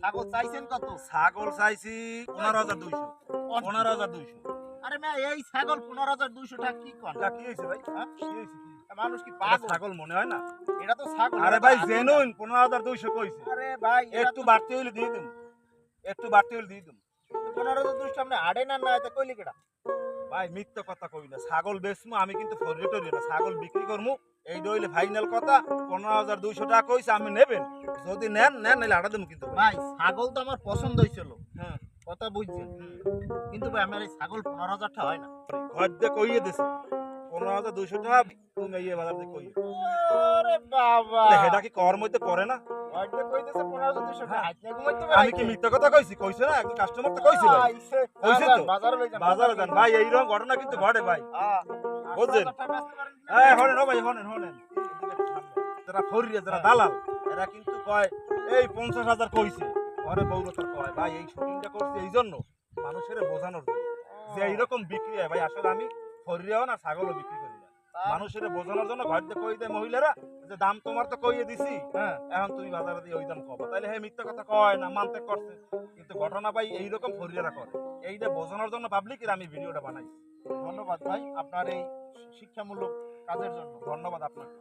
ছাগল চাইছেন কত? ছাগল চাইছি পনেরো হাজার দুইশো। পনেরো হাজার দুইশো। আরে না এই ছাগল পনেরো হাজার দুইশো টাকা কি কর কি হয়েছে ভাই? হ্যাঁ? কি হয়েছে মানুষ কি পাগল? ছাগল মনে হয় না? এটা তো ছাগল আরে ভাই আমি জেনুইন পনেরো হাজার দুইশো কইছে। আরে ভাই একটু বাড়তি হইলে দিয়ে দিন। একটু বাড়তি হইলে দিয়ে দিন। পনেরো হাজার দুইশো আপনি আড়ে না না এটা কইলি কেটা ভাই মিথ্যা কথা কই না। ছাগল বেচমু আমি কিন্তু না। ছাগল বিক্রি করমু এই হইলে ফাইনাল কথা পনেরো হাজার দুইশো টাকা কইছে আমি নেবেন। যদি নেন নেন নাহলে আড়া দেবো কিন্তু। ভাই। ছাগল তো আমার পছন্দ হয়েছিল হ্যাঁ। কথা বুঝছেন। কিন্তু ভাই আমার এই ছাগল পনেরো হাজার টাকা হয় না। ঘর দিয়ে কইয়ে দিছে। পনেরো হাজার দুইশো টাকা তুমি ইয়ে বাজার দিয়ে কইয়ে। বাবা। সেটা কি কর মধ্যে পড়ে না? হ্যাঁ। আমি কি মিথ্যা কথা কইছি? কইছে না? একজন কাস্টমার তো কইছে ভাই কইছে তো। বাজারে যান বাজারে যান। ভাই এইরকম ঘটনা কিন্তু ঘটে ভাই। হ্যাঁ। বুঝছেন? এই হনেন ভাই হনেন হনেন। যারা ফরিয়া যারা দালাল এরা কিন্তু কয় এই পঞ্চাশ হাজার কইছে। ঘরে কয় ভাই এই শুটিংটা করছে এই জন্য। মানুষের বোঝানোর জন্য। যে এইরকম বিক্রি হয় ভাই আসলে আমি ফরিয়াও না ছাগলও বিক্রি করি না। মানুষের বোঝানোর জন্য ঘর দিয়ে কই দেয় মহিলারা? যে দাম তোমার তো কইয়ে দিছি হ্যাঁ এখন তুমি বাজারে দিয়ে ওই দাম কব তাহলে হে মিথ্যা কথা কয় না মানতে করছে। কিন্তু ঘটনা ভাই এইরকম ফরিয়ারা করে। এইটা বোঝানোর জন্য পাবলিকের আমি ভিডিওটা বানাই ধন্যবাদ ভাই আপনার এই শিক্ষামূলক কাজের জন্য ধন্যবাদ আপনাকে।